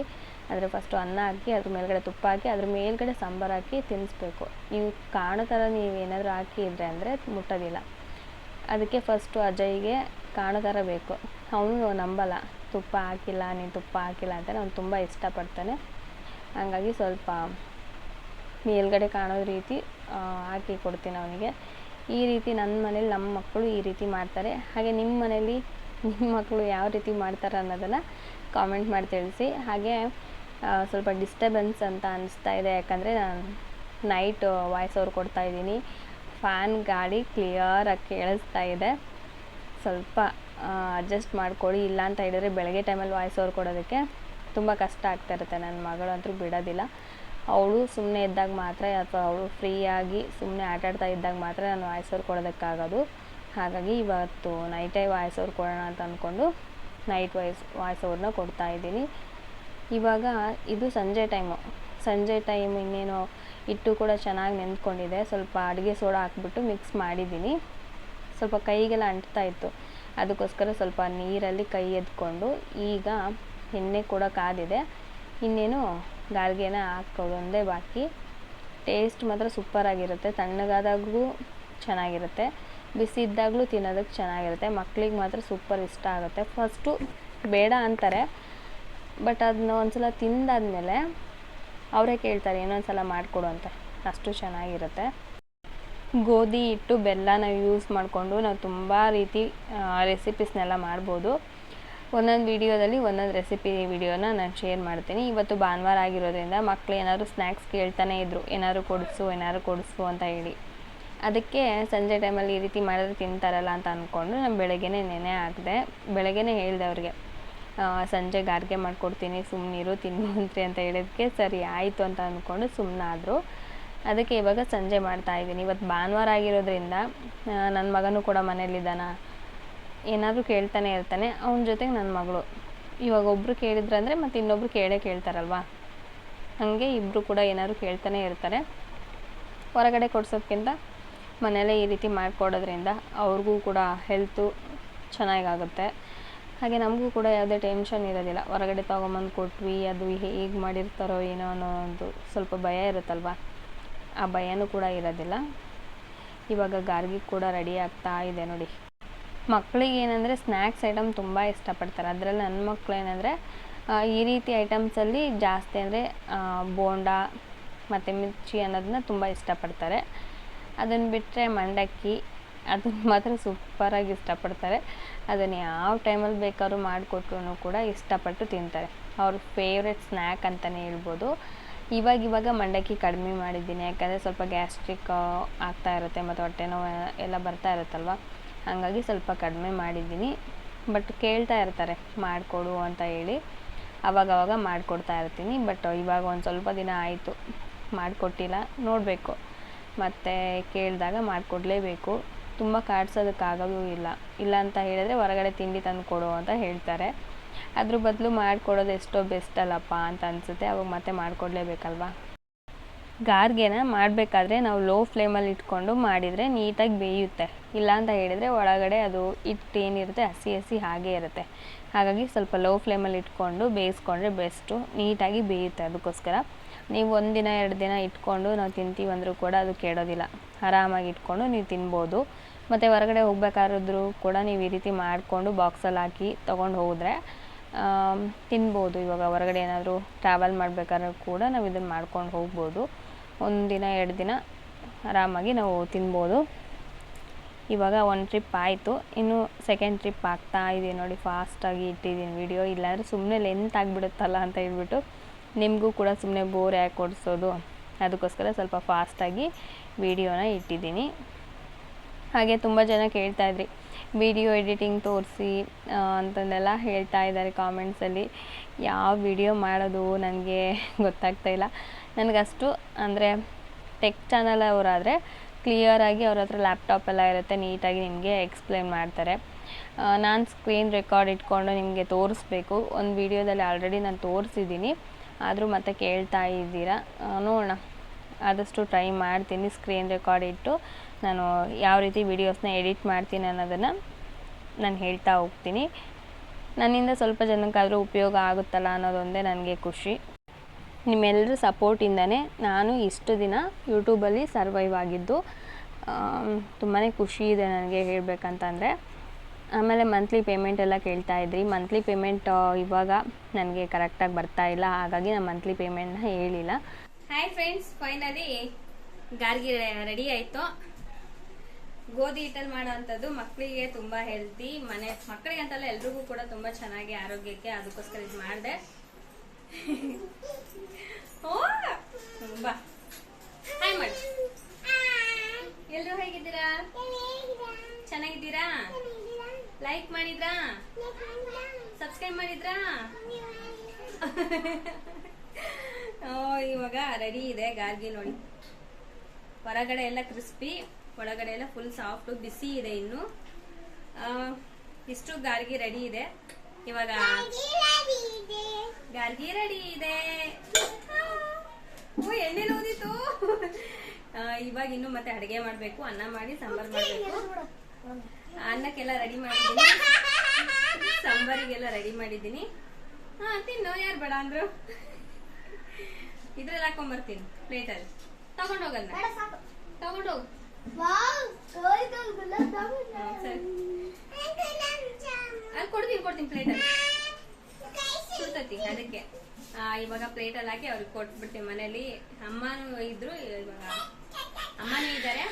ಅಂದರೆ ಫಸ್ಟು ಅನ್ನ ಹಾಕಿ, ಅದ್ರ ಮೇಲ್ಗಡೆ ತುಪ್ಪ ಹಾಕಿ, ಅದ್ರ ಮೇಲ್ಗಡೆ ಸಾಂಬಾರು ಹಾಕಿ ತಿನ್ನಿಸ್ಬೇಕು ನೀವು ಕಾಣೋ ಥರ ನೀವು ಏನಾದರೂ ಹಾಕಿದ್ರೆ ಅಂದರೆ ಮುಟ್ಟೋದಿಲ್ಲ. ಅದಕ್ಕೆ ಫಸ್ಟು ಅಜಯ್ಗೆ ಕಾಣೋ ಥರ ಬೇಕು. ಅವನು ನಂಬಲ್ಲ, ತುಪ್ಪ ಹಾಕಿಲ್ಲ, ನೀನು ತುಪ್ಪ ಹಾಕಿಲ್ಲ ಅಂತ ಅವ್ನು ತುಂಬ ಇಷ್ಟಪಡ್ತಾನೆ. ಹಂಗಾಗಿ ಸ್ವಲ್ಪ ಮೇಲ್ಗಡೆ ಕಾಣೋ ರೀತಿ ಹಾಕಿ ಕೊಡ್ತೀನಿ ಅವನಿಗೆ. ಈ ರೀತಿ ನನ್ನ ಮನೇಲಿ ನಮ್ಮ ಮಕ್ಕಳು ಈ ರೀತಿ ಮಾಡ್ತಾರೆ. ಹಾಗೆ ನಿಮ್ಮ ಮನೇಲಿ ನಿಮ್ಮ ಮಕ್ಕಳು ಯಾವ ರೀತಿ ಮಾಡ್ತಾರೆ ಅನ್ನೋದನ್ನು ಕಾಮೆಂಟ್ ಮಾಡಿ ತಿಳಿಸಿ. ಹಾಗೆ ಸ್ವಲ್ಪ ಡಿಸ್ಟರ್ಬೆನ್ಸ್ ಅಂತ ಅನಿಸ್ತಾ ಇದೆ. ಯಾಕಂದರೆ ನಾನು ನೈಟ್ ವಾಯ್ಸ್ ಓವರ್ ಕೊಡ್ತಾ ಇದ್ದೀನಿ. ಫ್ಯಾನ್ ಗಾಳಿ ಕ್ಲಿಯರಾಗಿ ಕೇಳಿಸ್ತಾ ಇದೆ. ಸ್ವಲ್ಪ ಅಡ್ಜಸ್ಟ್ ಮಾಡ್ಕೊಳ್ಳಿ. ಇಲ್ಲ ಅಂತ ಹೇಳಿದರೆ ಬೆಳಗ್ಗೆ ಟೈಮಲ್ಲಿ ವಾಯ್ಸ್ ಓವರ್ ಕೊಡೋದಕ್ಕೆ ತುಂಬ ಕಷ್ಟ ಆಗ್ತಾ ಇರುತ್ತೆ. ನನ್ನ ಮಗಳಂತೂ ಬಿಡೋದಿಲ್ಲ. ಅವಳು ಸುಮ್ಮನೆ ಇದ್ದಾಗ ಮಾತ್ರ ಅಥವಾ ಅವಳು ಫ್ರೀಯಾಗಿ ಸುಮ್ಮನೆ ಆಟಾಡ್ತಾ ಇದ್ದಾಗ ಮಾತ್ರ ನಾನು ವಾಯ್ಸ್ ಓವರ್ ಕೊಡೋದಕ್ಕಾಗೋದು. ಹಾಗಾಗಿ ಇವತ್ತು ನೈಟೇ ವಾಯ್ಸ್ ಓವರ್ ಕೊಡೋಣ ಅಂತ ಅಂದ್ಕೊಂಡು ನೈಟ್ ವಾಯ್ಸ್ ವಾಯ್ಸ್ ಓವರ್ನ ಕೊಡ್ತಾ ಇದ್ದೀನಿ. ಇವಾಗ ಇದು ಸಂಜೆ ಟೈಮು ಸಂಜೆ ಟೈಮ್ ಇನ್ನೇನು ಹಿಟ್ಟು ಕೂಡ ಚೆನ್ನಾಗಿ ನೆಂದ್ಕೊಂಡಿದೆ ಸ್ವಲ್ಪ ಅಡುಗೆ ಸೋಡಾ ಹಾಕ್ಬಿಟ್ಟು ಮಿಕ್ಸ್ ಮಾಡಿದ್ದೀನಿ. ಸ್ವಲ್ಪ ಕೈಗೆಲ್ಲ ಅಂಟ್ತಾ ಇತ್ತು. ಅದಕ್ಕೋಸ್ಕರ ಸ್ವಲ್ಪ ನೀರಲ್ಲಿ ಕೈ ಎದ್ಕೊಂಡು ಈಗ ಎಣ್ಣೆ ಕೂಡ ಕಾದಿದೆ. ಇನ್ನೇನು ಗಾರ್ಗೆನ ಹಾಕೋದೊಂದೇ ಬಾಕಿ ಟೇಸ್ಟ್ ಮಾತ್ರ ಸೂಪರಾಗಿರುತ್ತೆ ತಣ್ಣಗಾದಾಗೂ ಚೆನ್ನಾಗಿರುತ್ತೆ ಬಿಸಿ ಇದ್ದಾಗಲೂ ತಿನ್ನೋದಕ್ಕೆ ಚೆನ್ನಾಗಿರುತ್ತೆ, ಮಕ್ಳಿಗೆ ಮಾತ್ರ ಸೂಪರ್ ಇಷ್ಟ ಆಗುತ್ತೆ. ಫಸ್ಟು ಬೇಡ ಅಂತಾರೆ, ಬಟ್ ಅದನ್ನ ಒಂದ್ಸಲ ತಿಂದಾದಮೇಲೆ ಅವರೇ ಕೇಳ್ತಾರೆ ಇನ್ನೊಂದು ಸಲ ಮಾಡಿಕೊಡು ಅಂತ. ಅಷ್ಟು ಚೆನ್ನಾಗಿರುತ್ತೆ. ಗೋಧಿ ಹಿಟ್ಟು, ಬೆಲ್ಲನ ಯೂಸ್ ಮಾಡಿಕೊಂಡು ನಾವು ತುಂಬ ರೀತಿ ರೆಸಿಪೀಸ್ನೆಲ್ಲ ಮಾಡ್ಬೋದು. ಒಂದೊಂದು ವಿಡಿಯೋದಲ್ಲಿ ಒಂದೊಂದು ರೆಸಿಪಿ ವಿಡಿಯೋನ ನಾನು ಶೇರ್ ಮಾಡ್ತೀನಿ. ಇವತ್ತು ಭಾನುವಾರ ಆಗಿರೋದ್ರಿಂದ ಮಕ್ಕಳು ಏನಾದರೂ ಸ್ನ್ಯಾಕ್ಸ್ ಕೇಳ್ತಾನೆ ಇದ್ದರು ಏನಾದ್ರು ಕೊಡಿಸು ಏನಾದ್ರು ಕೊಡಿಸು ಅಂತ ಹೇಳಿ. ಅದಕ್ಕೆ ಸಂಜೆ ಟೈಮಲ್ಲಿ ಈ ರೀತಿ ಮಾಡಿದ್ರೆ ತಿಂತಾರಲ್ಲ ಅಂತ ಅಂದ್ಕೊಂಡು ನಾನು ಬೆಳಗ್ಗೆನೇ ನೆನೆ ಹಾಕಿದೆ. ಬೆಳಗ್ಗೆನೇ ಹೇಳಿದೆ ಅವ್ರಿಗೆ ಸಂಜೆ ಗಾರ್ಗೆ ಮಾಡಿಕೊಡ್ತೀನಿ ಸುಮ್ಮನಿರು ತಿನ್ನುವಂತ್ರಿ ಅಂತ ಹೇಳಿದ್ಕೆ ಸರಿ ಆಯಿತು ಅಂತ ಅಂದ್ಕೊಂಡು ಸುಮ್ಮನಾದರು ಅದಕ್ಕೆ ಇವಾಗ ಸಂಜೆ ಮಾಡ್ತಾ ಇದ್ದೀನಿ. ಇವತ್ತು ಭಾನುವಾರ ಆಗಿರೋದ್ರಿಂದ ನನ್ನ ಮಗನೂ ಕೂಡ ಮನೇಲಿದ್ದಾನ? ಏನಾದರೂ ಕೇಳ್ತಾನೆ ಇರ್ತಾನೆ, ಅವನ ಜೊತೆಗೆ ನನ್ನ ಮಗಳು. ಇವಾಗ ಒಬ್ಬರು ಕೇಳಿದ್ರಂದರೆ ಮತ್ತು ಇನ್ನೊಬ್ರು ಕೇಳೇ ಕೇಳ್ತಾರಲ್ವ? ಹಾಗೆ ಇಬ್ಬರು ಕೂಡ ಏನಾದರೂ ಕೇಳ್ತಾನೆ ಇರ್ತಾರೆ. ಹೊರಗಡೆ ಕೊಡ್ಸೋದ್ಕಿಂತ ಮನೇಲೇ ಈ ರೀತಿ ಮಾಡಿಕೊಡೋದ್ರಿಂದ ಅವ್ರಿಗೂ ಕೂಡ ಹೆಲ್ತು ಚೆನ್ನಾಗಾಗುತ್ತೆ. ಹಾಗೆ ನಮಗೂ ಕೂಡ ಯಾವುದೇ ಟೆನ್ಷನ್ ಇರೋದಿಲ್ಲ. ಹೊರಗಡೆ ತೊಗೊಂಬಂದು ಕೊಟ್ವಿ, ಅದು ಹೇಗೆ ಮಾಡಿರ್ತಾರೋ ಏನೋ ಅನ್ನೋ ಒಂದು ಸ್ವಲ್ಪ ಭಯ ಇರುತ್ತಲ್ವ? ಆ ಭಯನೂ ಕೂಡ ಇರೋದಿಲ್ಲ. ಇವಾಗ ಗಾರ್ಗಿ ಕೂಡ ರೆಡಿ ಆಗ್ತಾ ಇದೆ ನೋಡಿ. ಮಕ್ಕಳಿಗೆ ಏನಂದರೆ ಸ್ನ್ಯಾಕ್ಸ್ ಐಟಮ್ ತುಂಬ ಇಷ್ಟಪಡ್ತಾರೆ. ಅದರಲ್ಲಿ ನನ್ನ ಮಕ್ಕಳು ಏನಂದರೆ ಈ ರೀತಿ ಐಟಮ್ಸಲ್ಲಿ ಜಾಸ್ತಿ ಅಂದರೆ ಬೋಂಡ ಮತ್ತು ಮಿರ್ಚಿ ಅನ್ನೋದನ್ನ ತುಂಬ ಇಷ್ಟಪಡ್ತಾರೆ. ಅದನ್ನು ಬಿಟ್ಟರೆ ಮಂಡಕ್ಕಿ ಅದನ್ನು ಮಾತ್ರ ಸೂಪರಾಗಿ ಇಷ್ಟಪಡ್ತಾರೆ. ಅದನ್ನು ಯಾವ ಟೈಮಲ್ಲಿ ಬೇಕಾದ್ರೂ ಮಾಡಿಕೊಟ್ರು ಕೂಡ ಇಷ್ಟಪಟ್ಟು ತಿಂತಾರೆ. ಅವ್ರ ಫೇವ್ರೆಟ್ ಸ್ನ್ಯಾಕ್ ಅಂತಲೇ ಹೇಳ್ಬೋದು. ಇವಾಗ ಇವಾಗ ಮಂಡಕ್ಕಿ ಕಡಿಮೆ ಮಾಡಿದ್ದೀನಿ. ಯಾಕಂದರೆ ಸ್ವಲ್ಪ ಗ್ಯಾಸ್ಟ್ರಿಕ್ ಆಗ್ತಾ ಇರುತ್ತೆ, ಮತ್ತು ಹೊಟ್ಟೆ ನೋವು ಎಲ್ಲ ಬರ್ತಾ ಇರುತ್ತಲ್ವ? ಹಾಗಾಗಿ ಸ್ವಲ್ಪ ಕಡಿಮೆ ಮಾಡಿದ್ದೀನಿ. ಬಟ್ ಕೇಳ್ತಾ ಇರ್ತಾರೆ, ಮಾಡಿಕೊಡು ಅಂತ ಹೇಳಿ. ಅವಾಗವಾಗ ಮಾಡಿಕೊಡ್ತಾ ಇರ್ತೀನಿ. ಬಟ್ ಇವಾಗ ಒಂದು ಸ್ವಲ್ಪ ದಿನ ಆಯಿತು, ಮಾಡಿಕೊಟ್ಟಿಲ್ಲ. ನೋಡಬೇಕು. ಮತ್ತು ಕೇಳಿದಾಗ ಮಾಡಿಕೊಡ್ಲೇಬೇಕು. ತುಂಬ ಕಾಡ್ಸೋದಕ್ಕಾಗೋದು ಇಲ್ಲ. ಇಲ್ಲ ಅಂತ ಹೇಳಿದ್ರೆ ಹೊರಗಡೆ ತಿಂಡಿ ತಂದು ಕೊಡು ಅಂತ ಹೇಳ್ತಾರೆ. ಅದ್ರ ಬದಲು ಮಾಡಿಕೊಡೋದು ಎಷ್ಟೋ ಬೆಸ್ಟ್ ಅಲ್ಲಪ್ಪ ಅಂತ ಅನಿಸುತ್ತೆ. ಅವಾಗ ಮತ್ತೆ ಮಾಡಿಕೊಡ್ಲೇಬೇಕಲ್ವಾ? ಗಾರ್ಗೆನ ಮಾಡಬೇಕಾದ್ರೆ ನಾವು ಲೋ ಫ್ಲೇಮಲ್ಲಿ ಇಟ್ಕೊಂಡು ಮಾಡಿದರೆ ನೀಟಾಗಿ ಬೇಯುತ್ತೆ. ಇಲ್ಲ ಅಂತ ಹೇಳಿದರೆ ಒಳಗಡೆ ಅದು ಹಿಟ್ಟು ಏನಿರುತ್ತೆ, ಹಸಿ ಹಸಿ ಹಾಗೇ ಇರುತ್ತೆ. ಹಾಗಾಗಿ ಸ್ವಲ್ಪ ಲೋ ಫ್ಲೇಮಲ್ಲಿ ಇಟ್ಕೊಂಡು ಬೇಯಿಸ್ಕೊಂಡ್ರೆ ಬೆಸ್ಟು ನೀಟಾಗಿ ಬೇಯುತ್ತೆ ಅದಕ್ಕೋಸ್ಕರ. ನೀವು ಒಂದಿನ ಎರಡು ದಿನ ಇಟ್ಕೊಂಡು ನಾವು ತಿಂತೀವಿ ಅಂದರೂ ಕೂಡ ಅದು ಕೆಡೋದಿಲ್ಲ. ಆರಾಮಾಗಿ ಇಟ್ಕೊಂಡು ನೀವು ತಿನ್ಬೋದು. ಮತ್ತು ಹೊರಗಡೆ ಹೋಗ್ಬೇಕಾದ್ರೂ ಕೂಡ ನೀವು ಈ ರೀತಿ ಮಾಡಿಕೊಂಡು ಬಾಕ್ಸಲ್ಲಿ ಹಾಕಿ ತೊಗೊಂಡು ಹೋದರೆ ತಿನ್ಬೋದು. ಇವಾಗ ಹೊರಗಡೆ ಏನಾದರೂ ಟ್ರಾವೆಲ್ ಮಾಡಬೇಕಾದ್ರೂ ಕೂಡ ನಾವು ಇದನ್ನು ಮಾಡ್ಕೊಂಡು ಹೋಗ್ಬೋದು. ಒಂದು ದಿನ, ಎರಡು ದಿನ ಆರಾಮಾಗಿ ನಾವು ತಿನ್ಬೋದು. ಇವಾಗ ಒಂದು ಟ್ರಿಪ್ ಆಯಿತು. ಇನ್ನು ಸೆಕೆಂಡ್ ಟ್ರಿಪ್ ಆಗ್ತಾ ಇದೆ ನೋಡಿ ಫಾಸ್ಟಾಗಿ ಇಟ್ಟಿದ್ದೀನಿ ವಿಡಿಯೋ ಇಲ್ಲಾಂದರೆ ಸುಮ್ಮನೆ ಲೆಂತ್ ಆಗಿಬಿಡುತ್ತಲ್ಲ ಅಂತ ಹೇಳ್ಬಿಟ್ಟು ನಿಮಗೂ ಕೂಡ ಸುಮ್ಮನೆ ಬೋರ್ ಯಾಕೆ ಕೊಡಿಸೋದು? ಅದಕ್ಕೋಸ್ಕರ ಸ್ವಲ್ಪ ಫಾಸ್ಟಾಗಿ ವಿಡಿಯೋನ ಇಟ್ಟಿದ್ದೀನಿ. ಹಾಗೆ ತುಂಬ ಜನ ಕೇಳ್ತಾಯಿದ್ರಿ ವಿಡಿಯೋ ಎಡಿಟಿಂಗ್ ತೋರಿಸಿ ಅಂತಂದೆಲ್ಲ ಹೇಳ್ತಾ ಇದ್ದಾರೆ ಕಾಮೆಂಟ್ಸಲ್ಲಿ ಯಾವ ವಿಡಿಯೋ ಮಾಡೋದು? ನನಗೆ ಗೊತ್ತಾಗ್ತಾ ಇಲ್ಲ. ನನಗಷ್ಟು ಅಂದರೆ ಟೆಕ್ ಚಾನಲ್ ಅವರಾದರೆ ಕ್ಲಿಯರಾಗಿ ಅವ್ರ ಹತ್ರ ಲ್ಯಾಪ್ಟಾಪ್ ಎಲ್ಲ ಇರುತ್ತೆ ನೀಟಾಗಿ ನಿಮಗೆ ಎಕ್ಸ್ಪ್ಲೇನ್ ಮಾಡ್ತಾರೆ. ನಾನು ಸ್ಕ್ರೀನ್ ರೆಕಾರ್ಡ್ ಇಟ್ಕೊಂಡು ನಿಮಗೆ ತೋರಿಸ್ಬೇಕು. ಒಂದು ವಿಡಿಯೋದಲ್ಲಿ ಆಲ್ರೆಡಿ ನಾನು ತೋರಿಸಿದ್ದೀನಿ. ಆದರೂ ಮತ್ತೆ ಕೇಳ್ತಾ ಇದ್ದೀರಾ? ನೋಡೋಣ. ಆದಷ್ಟು ಟ್ರೈ ಮಾಡ್ತೀನಿ ಸ್ಕ್ರೀನ್ ರೆಕಾರ್ಡ್ ಇಟ್ಟು. ನಾನು ಯಾವ ರೀತಿ ವಿಡಿಯೋಸ್ನ ಎಡಿಟ್ ಮಾಡ್ತೀನಿ ಅನ್ನೋದನ್ನು ನಾನು ಹೇಳ್ತಾ ಹೋಗ್ತೀನಿ. ನನ್ನಿಂದ ಸ್ವಲ್ಪ ಜನಕ್ಕಾದರೂ ಉಪಯೋಗ ಆಗುತ್ತಲ್ಲ ಅನ್ನೋದೊಂದೇ ನನಗೆ ಖುಷಿ. ನಿಮ್ಮೆಲ್ಲರ ಸಪೋರ್ಟಿಂದನೇ ನಾನು ಇಷ್ಟು ದಿನ ಯೂಟ್ಯೂಬಲ್ಲಿ ಸರ್ವೈವ್ ಆಗಿದ್ದು ತುಂಬಾ ಖುಷಿ ಇದೆ ನನಗೆ ಹೇಳಬೇಕಂತಂದರೆ. ಆಮೇಲೆ ಮಂತ್ಲಿ ಪೇಮೆಂಟ್ ಎಲ್ಲ ಕೇಳ್ತಾ ಇದ್ರಿ. ಮಂತ್ಲಿ ಪೇಮೆಂಟ್ ಇವಾಗ ನನಗೆ ಕರೆಕ್ಟಾಗಿ ಬರ್ತಾ ಇಲ್ಲ. ಹಾಗಾಗಿ ನಾನು ಮಂತ್ಲಿ ಪೇಮೆಂಟ್ನ ಹೇಳಿಲ್ಲ. ಹಾಯ್ ಫ್ರೆಂಡ್ಸ್ ಫೈನಲಿ ಗಾರ್ಗಿ ರೆಡಿ ಆಯಿತು. ಗೋಧಿ ಹಿಟ್ಟಲ್ಲಿ ಮಾಡೋವಂಥದ್ದು ಮಕ್ಕಳಿಗೆ ತುಂಬ ಹೆಲ್ತಿ ಮನೆ ಮಕ್ಕಳಿಗೆ ಅಂತಲ್ಲ ಎಲ್ರಿಗೂ ಕೂಡ ತುಂಬ ಚೆನ್ನಾಗಿ ಆರೋಗ್ಯಕ್ಕೆ ಅದಕ್ಕೋಸ್ಕರ ಇದು ಮಾಡಿದೆ. ಓ ಬಾ. ಹಾಯ್ ಮಾಡಿ ಎಲ್ಲರೂ ಹೇಗಿದ್ದೀರಾ? ಚೆನ್ನಾಗಿದ್ದೀರಾ? ಲೈಕ್ ಮಾಡಿದ್ರಾ? ಸಬ್ಸ್ಕ್ರೈಬ್ ಮಾಡಿದ್ರಾ? ಓ, ಇವಾಗ ರೆಡಿ ಇದೆ ಗಾರ್ಗಿ ನೋಡಿ. ಹೊರಗಡೆ ಎಲ್ಲ ಕ್ರಿಸ್ಪಿ ಒಳಗಡೆ ಎಲ್ಲ ಫುಲ್ ಸಾಫ್ಟ್ ಬಿಸಿ ಇದೆ ಇನ್ನು. ಇಷ್ಟು ಗಾರ್ಗಿ ರೆಡಿ ಇದೆ. ಇವಾಗ ಗಾರ್ಗಿ ರೆಡಿ ಇದೆ. ಓ ಎಣ್ಣೆ ಓದಿತ್ತು ಇವಾಗ ಇನ್ನು ಮತ್ತೆ ಅಡಿಗೆ ಮಾಡ್ಬೇಕು. ಅನ್ನ ಮಾಡಿ ಸಾಂಬಾರ್ ಮಾಡ್ಬೇಕು. ಅನ್ನಕ್ಕೆಲ್ಲ ರೆಡಿ ಮಾಡಿದ್ದೀನಿ. ಸಾಂಬಾರಿಗೆಲ್ಲ ರೆಡಿ ಮಾಡಿದ್ದೀನಿ. ಹಾ ತಿನ್ನು ಯಾರು ಬೇಡ ಅಂದ್ರು. ಇದ್ರಲ್ಲಿ ಹಾಕೊಂಬರ್ತೀನಿ ಪ್ಲೇಟಲ್ಲಿ. ತಗೊಂಡೋಗಲ್ಲ ತಗೊಂಡೋಗು. ಕೊಡ್ತೀನಿ ಕೊಡ್ತೀನಿ ಪ್ಲೇಟಲ್ಲಿ. ಸುಡ್ತತಿ ಅದಕ್ಕೆ ಇವಾಗ ಪ್ಲೇಟಲ್ಲಿ ಹಾಕಿ ಅವ್ರಿಗೆ ಕೊಟ್ಬಿಡ್ತೀವಿ ಮನೇಲಿ ಅಮ್ಮನೂ ಇದ್ರು, ಇವಾಗ ಅಮ್ಮನೂ ಇದ್ದಾರೆ.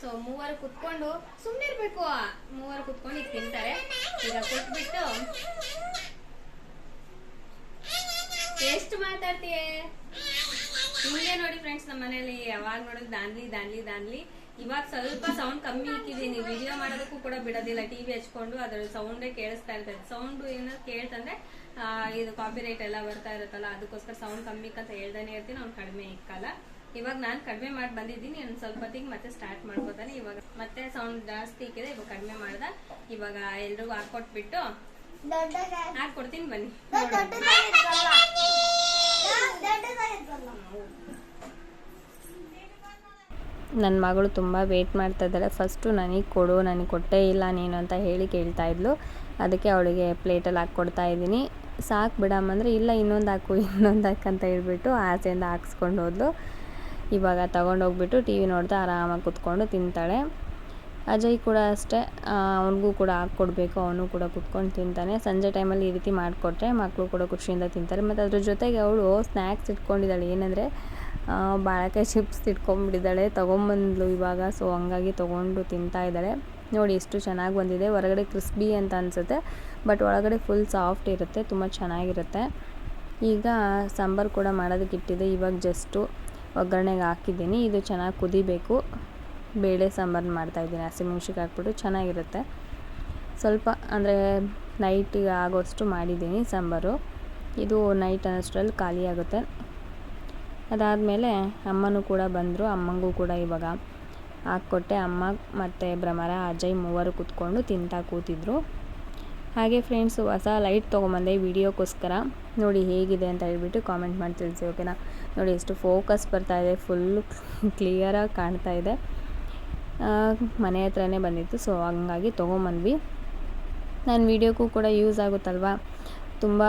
ಸೊ ಮೂವರು ಕುತ್ಕೊಂಡು ಸುಮ್ಮನೆ ಇರ್ಬೇಕು. ಮೂವರು ಕುತ್ಕೊಂಡು ಈಗ ತಿಂತಾರೆ. ಈಗ ಕೊಟ್ಬಿಟ್ಟು ಎಷ್ಟು ಮಾತಾಡ್ತೀಯ? ಹಿಂಗೆ ನೋಡಿ ಫ್ರೆಂಡ್ಸ್ ನಮ್ಮ ಮನೇಲಿ ಯಾವಾಗ ನೋಡಿದ್ರು ದಾನ್ಲಿ ದಾನ್ಲಿ ದಾನ್ಲಿ. ಇವಾಗ ಸ್ವಲ್ಪ ಸೌಂಡ್ ಕಮ್ಮಿ ಇಕ್ಕಿದೀನಿ ವಿಡಿಯೋ ಮಾಡೋದಕ್ಕೂ ಕೂಡ ಬಿಡೋದಿಲ್ಲ. ಟಿವಿ ಹಚ್ಕೊಂಡು ಅದ್ರ ಸೌಂಡೇ ಕೇಳಿಸ್ತಾ ಇರ್ತದೆ. ಸೌಂಡ್ ಏನಾದ್ರು ಕೇಳ್ತಂದ್ರೆ ಇದು ಕಾಪಿ ರೈಟ್ ಎಲ್ಲ ಬರ್ತಾ ಇರುತ್ತಲ್ಲ, ಅದಕ್ಕೋಸ್ಕರ ಸೌಂಡ್ ಕಮ್ಮಿ ಅಂತ ಹೇಳ್ದೇ ಇರ್ತೀನಿ, ಅವ್ನು ಕಡಿಮೆ ಇಕ್ಕಲ್ಲ. ಇವಾಗ ನಾನು ಕಡಿಮೆ ಮಾಡಿ ಬಂದಿದ್ದೀನಿ ಒಂದು ಸ್ವಲ್ಪ ಹೊತ್ತಿಗೆ ಮತ್ತೆ ಸ್ಟಾರ್ಟ್ ಮಾಡ್ಕೋತಾನೆ ಇವಾಗ. ಮತ್ತೆ ಸೌಂಡ್ ಜಾಸ್ತಿ ಇಕ್ಕಿದೆ, ಇವಾಗ ಕಡಿಮೆ ಮಾಡ್ದ. ಇವಾಗ ಎಲ್ರಿಗೂ ಹಾಕೊಟ್ಬಿಟ್ಟು ಹಾಕೊಡ್ತೀನಿ ಬನ್ನಿ. ನನ್ನ ಮಗಳು ತುಂಬ ವೇಟ್ ಮಾಡ್ತಾ ಇದ್ದಾಳೆ. ಫಸ್ಟು ನನಗೆ ಕೊಡು, ನನಗೆ ಕೊಟ್ಟೇ ಇಲ್ಲ ನೀನು ಅಂತ ಹೇಳಿ ಕೇಳ್ತಾ ಇದ್ಲು. ಅದಕ್ಕೆ ಅವಳಿಗೆ ಪ್ಲೇಟಲ್ಲಿ ಹಾಕ್ಕೊಡ್ತಾ ಇದ್ದೀನಿ. ಸಾಕು ಬಿಡಮ್ಮ ಅಂದರೆ ಇಲ್ಲ, ಇನ್ನೊಂದು ಹಾಕು ಇನ್ನೊಂದು ಹಾಕು ಅಂತ ಹೇಳ್ಬಿಟ್ಟು ಆಸೆಯಿಂದ ಹಾಕ್ಸ್ಕೊಂಡು ಹೋದ್ಲು. ಇವಾಗ ತೊಗೊಂಡೋಗ್ಬಿಟ್ಟು ಟಿ ವಿ ನೋಡ್ತಾ ಆರಾಮಾಗಿ ಕುತ್ಕೊಂಡು ತಿಂತಾಳೆ. ಅಜಯ್ ಕೂಡ ಅಷ್ಟೇ ಅವನಿಗೂ ಕೂಡ ಹಾಕ್ಕೊಡ್ಬೇಕು ಅವನು ಕೂಡ ಕುತ್ಕೊಂಡು ತಿಂತಾನೆ. ಸಂಜೆ ಟೈಮಲ್ಲಿ ಈ ರೀತಿ ಮಾಡಿಕೊಟ್ರೆ ಮಕ್ಕಳು ಕೂಡ ಖುಷಿಯಿಂದ ತಿಂತಾರೆ. ಮತ್ತು ಅದ್ರ ಜೊತೆಗೆ ಅವಳು ಸ್ನ್ಯಾಕ್ಸ್ ಇಟ್ಕೊಂಡಿದ್ದಾಳೆ. ಏನಂದರೆ ಬಾಳೆಕಾಯಿ ಚಿಪ್ಸ್ ಇಟ್ಕೊಂಡ್ಬಿಟ್ಟಿದ್ದಾಳೆ, ತೊಗೊಂಬಂದ್ಲು ಇವಾಗ. ಸೊ ಹಂಗಾಗಿ ತೊಗೊಂಡು ತಿಂತಾ ಇದ್ದಾಳೆ. ನೋಡಿ, ಎಷ್ಟು ಚೆನ್ನಾಗಿ ಬಂದಿದೆ. ಹೊರಗಡೆ ಕ್ರಿಸ್ಪಿ ಅಂತ ಅನಿಸುತ್ತೆ. ಬಟ್ ಒಳಗಡೆ ಫುಲ್ ಸಾಫ್ಟ್ ಇರುತ್ತೆ, ತುಂಬ ಚೆನ್ನಾಗಿರುತ್ತೆ. ಈಗ ಸಾಂಬಾರು ಕೂಡ ಮಾಡೋದಕ್ಕೆ ಇಟ್ಟಿದೆ ಇವಾಗ ಜಸ್ಟು ಒಗ್ಗರಣೆಗೆ ಹಾಕಿದ್ದೀನಿ. ಇದು ಚೆನ್ನಾಗಿ ಕುದಿಬೇಕು. ಬೇಳೆ ಸಾಂಬಾರು ಮಾಡ್ತಾಯಿದ್ದೀನಿ ಹಸಿಮೆಣ್ಸಿಗೆ ಹಾಕ್ಬಿಟ್ಟು ಚೆನ್ನಾಗಿರುತ್ತೆ. ಸ್ವಲ್ಪ ಅಂದರೆ ನೈಟಿಗೆ ಆಗೋಷ್ಟು ಮಾಡಿದ್ದೀನಿ ಸಾಂಬಾರು. ಇದು ನೈಟ್ ಅನ್ನೋಷ್ಟರಲ್ಲಿ ಖಾಲಿ ಆಗುತ್ತೆ. ಅದಾದಮೇಲೆ ಅಮ್ಮನೂ ಕೂಡ ಬಂದರು, ಅಮ್ಮಂಗೂ ಕೂಡ ಇವಾಗ ಹಾಕ್ಕೊಟ್ಟೆ. ಅಮ್ಮ ಮತ್ತು ಭ್ರಮರ, ಅಜಯ್ ಮೂವರು ಕೂತ್ಕೊಂಡು ತಿಂತಾ ಕೂತಿದ್ರು. ಹಾಗೆ ಫ್ರೆಂಡ್ಸ್ ಹೊಸ ಲೈಟ್ ತೊಗೊಂಬಂದೆ ವಿಡಿಯೋಕ್ಕೋಸ್ಕರ ನೋಡಿ ಹೇಗಿದೆ ಅಂತ ಹೇಳ್ಬಿಟ್ಟು ಕಾಮೆಂಟ್ ಮಾಡಿ ತಿಳಿಸಿ ಓಕೆನಾ ನೋಡಿ ಎಷ್ಟು ಫೋಕಸ್ ಬರ್ತಾ ಇದೆ ಫುಲ್ಲು ಕ್ಲಿಯರಾಗಿ ಕಾಣ್ತಾ ಇದೆ. ಮನೆ ಹತ್ರನೇ ಬಂದಿತ್ತು ಸೊ ಹಂಗಾಗಿ ತೊಗೊಂಬಂದ್ವಿ. ನಾನು ವಿಡಿಯೋಕ್ಕೂ ಕೂಡ ಯೂಸ್ ಆಗುತ್ತಲ್ವಾ? ತುಂಬ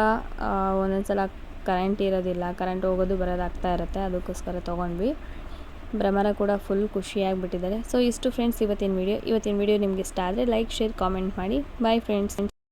ಒಂದೊಂದು ಸಲ ಕರೆಂಟ್ ಇರೋದಿಲ್ಲ ಕರೆಂಟ್ ಹೋಗೋದು ಬರೋದಾಗ್ತಾ ಇರುತ್ತೆ, ಅದಕ್ಕೋಸ್ಕರ ತೊಗೊಂಡ್ವಿ. ಭ್ರಮರ ಕೂಡ ಫುಲ್ ಖುಷಿಯಾಗಿಬಿಟ್ಟಿದ್ದಾರೆ. ಸೊ ಇಷ್ಟು ಫ್ರೆಂಡ್ಸ್ ಇವತ್ತಿನ ವೀಡಿಯೋ ಇವತ್ತಿನ ವೀಡಿಯೋ ನಿಮಗೆ ಇಷ್ಟ ಆದರೆ ಲೈಕ್ ಶೇರ್ ಕಾಮೆಂಟ್ ಮಾಡಿ. Bye friends